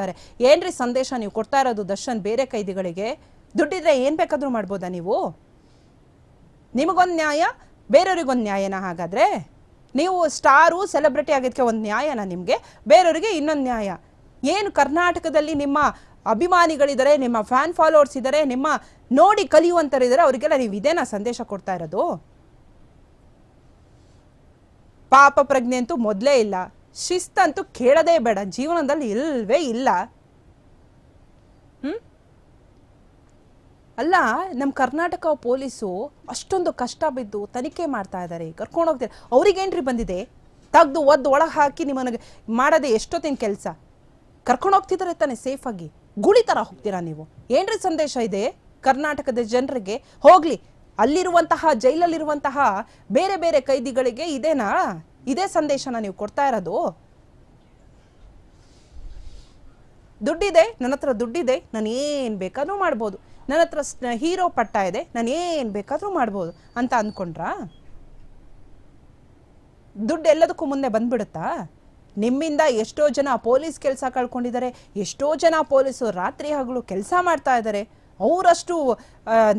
ಇದ್ದಾರೆ ಏನ್ರಿ ಸಂದೇಶ ನೀವು ಕೊಡ್ತಾ ಇರೋದು ದರ್ಶನ್ ಬೇರೆ ಕೈದಿಗಳಿಗೆ? ದುಡ್ಡಿದ್ರೆ ಏನ್ ಬೇಕಾದ್ರೂ ಮಾಡ್ಬೋದಾ ನೀವು? ನಿಮಗೊಂದು ನ್ಯಾಯ, ಬೇರೆಯವ್ರಿಗೊಂದು ನ್ಯಾಯನ ಹಾಗಾದ್ರೆ? ನೀವು ಸ್ಟಾರು, ಸೆಲೆಬ್ರಿಟಿ ಆಗಿದ್ದಕ್ಕೆ ಒಂದು ನ್ಯಾಯನ ನಿಮಗೆ? ಬೇರೆಯವರಿಗೆ ಇನ್ನೊಂದು ನ್ಯಾಯ. ಏನು ಕರ್ನಾಟಕದಲ್ಲಿ ನಿಮ್ಮ ಅಭಿಮಾನಿಗಳಿದ್ದಾರೆ ನಿಮ್ಮ ಫ್ಯಾನ್ ಫಾಲೋವರ್ಸ್ ಇದ್ದಾರೆ ನಿಮ್ಮ ನೋಡಿ ಕಲಿಯುವಂತರಿದ್ದಾರೆ ಅವರಿಗೆಲ್ಲ ನೀವು ಇದೇನಾ ಸಂದೇಶ ಕೊಡ್ತಾ ಇರೋದು? ಪಾಪ ಪ್ರಜ್ಞೆ ಅಂತೂ ಮೊದಲೇ ಇಲ್ಲ. ಶಿಸ್ತಂತೂ ಕೇಳದೇ ಬೇಡ. ಜೀವನದಲ್ಲಿ ಇಲ್ವೇ ಇಲ್ಲ. ಹ್ಮ್? ಅಲ್ಲ ನಮ್ಮ ಕರ್ನಾಟಕ ಪೊಲೀಸು ಅಷ್ಟೊಂದು ಕಷ್ಟ ಬಿದ್ದು ತನಿಖೆ ಮಾಡ್ತಾ ಇದ್ದಾರೆ ಕರ್ಕೊಂಡು ಹೋಗ್ತಾರೆ ಅವ್ರಿಗೇನ್ರಿ ಬಂದಿದೆ? ತೆಗ್ದು ಒದ್ದು ಒಳಗೆ ಹಾಕಿ ನಿಮ್ಮನಿಗೆ ಮಾಡೋದೆ ಎಷ್ಟೊತ್ತಿನ ಕೆಲಸ? ಕರ್ಕೊಂಡು ಹೋಗ್ತಿದ್ದಾರೆ ತಾನೆ ಸೇಫಾಗಿ ಗುಳಿ ಥರ ಹೋಗ್ತೀರಾ ನೀವು? ಏನ್ರಿ ಸಂದೇಶ ಇದೆ? ಕರ್ನಾಟಕದ ಜನರಿಗೆ ಹೋಗ್ಲಿ. ಅಲ್ಲಿರುವಂತಹ, ಜೈಲಲ್ಲಿರುವಂತಹ ಬೇರೆ ಬೇರೆ ಕೈದಿಗಳಿಗೆ ಇದೇನಾ? ಇದೇ ಸಂದೇಶನ ನೀವು ಕೊಡ್ತಾ ಇರೋದು? ದುಡ್ಡಿದೆ, ನನ್ನ ಹತ್ರ ದುಡ್ಡಿದೆ, ನಾನು ಏನು ಬೇಕಾದರೂ ಮಾಡ್ಬೋದು. ನನ್ನ ಹತ್ರ ಹೀರೋ ಪಟ್ಟ ಇದೆ, ನಾನು ಏನು ಬೇಕಾದರೂ ಮಾಡ್ಬೋದು ಅಂತ ಅಂದ್ಕೊಂಡ್ರಾ? ದುಡ್ಡು ಎಲ್ಲದಕ್ಕೂ ಮುಂದೆ ಬಂದ್ಬಿಡುತ್ತಾ? ನಿಮ್ಮಿಂದ ಎಷ್ಟೋ ಜನ ಪೊಲೀಸ್ ಕೆಲಸ ಕಳ್ಕೊಂಡಿದ್ದಾರೆ, ಎಷ್ಟೋ ಜನ ಪೊಲೀಸು ರಾತ್ರಿ ಹಗಲು ಕೆಲಸ ಮಾಡ್ತಾ ಇದ್ದಾರೆ. ಅವರಷ್ಟು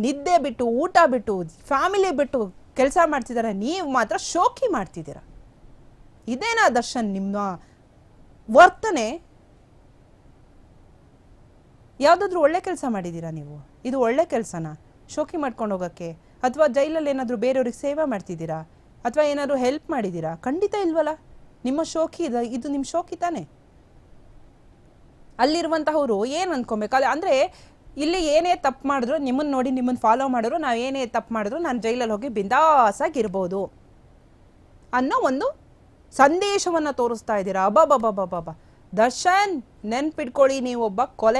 ನಿದ್ದೆ ಬಿಟ್ಟು, ಊಟ ಬಿಟ್ಟು, ಫ್ಯಾಮಿಲಿ ಬಿಟ್ಟು ಕೆಲಸ ಮಾಡ್ತಿದ್ದಾರೆ, ನೀವು ಮಾತ್ರ ಶೋಕಿ ಮಾಡ್ತಿದ್ದೀರಾ? ಇದೇನಾ ದರ್ಶನ್ ನಿಮ್ಮ ವರ್ತನೆ? ಯಾವುದಾದ್ರೂ ಒಳ್ಳೆ ಕೆಲಸ ಮಾಡಿದ್ದೀರಾ ನೀವು? ಇದು ಒಳ್ಳೆ ಕೆಲಸನ? ಶೋಕಿ ಮಾಡ್ಕೊಂಡು ಹೋಗೋಕ್ಕೆ? ಅಥವಾ ಜೈಲಲ್ಲಿ ಏನಾದರೂ ಬೇರೆಯವ್ರಿಗೆ ಸೇವೆ ಮಾಡ್ತಿದ್ದೀರಾ? ಅಥವಾ ಏನಾದರೂ ಹೆಲ್ಪ್ ಮಾಡಿದ್ದೀರಾ? ಖಂಡಿತ ಇಲ್ವಲ್ಲ ನಿಮ್ಮ ಶೋಕಿ ಇದು ಇದು ನಿಮ್ಮ ಶೋಕಿ ತಾನೆ? ಅಲ್ಲಿರುವಂತಹವರು ಏನು ಅನ್ಕೊಬೇಕು? ಅಂದರೆ ಇಲ್ಲಿ ಏನೇ ತಪ್ಪು ಮಾಡಿದ್ರು ನಿಮ್ಮನ್ನು ನೋಡಿ ನಿಮ್ಮನ್ನು ಫಾಲೋ ಮಾಡಿದ್ರು, ನಾವು ಏನೇ ತಪ್ಪು ಮಾಡಿದ್ರು ನಾನು ಜೈಲಲ್ಲಿ ಹೋಗಿ ಬಿಂದಾಸಾಗಿರ್ಬೋದು ಅನ್ನೋ ಒಂದು ಸಂದೇಶವನ್ನು ತೋರಿಸ್ತಾ ಇದ್ದೀರಾ? ಅಬಾಬಾಬಾಬಾಬಾ ದರ್ಶನ್ ನೆನ್ಪಿಟ್ಕೊಳ್ಳಿ ನೀವೊಬ್ಬ ಕೊಲೆ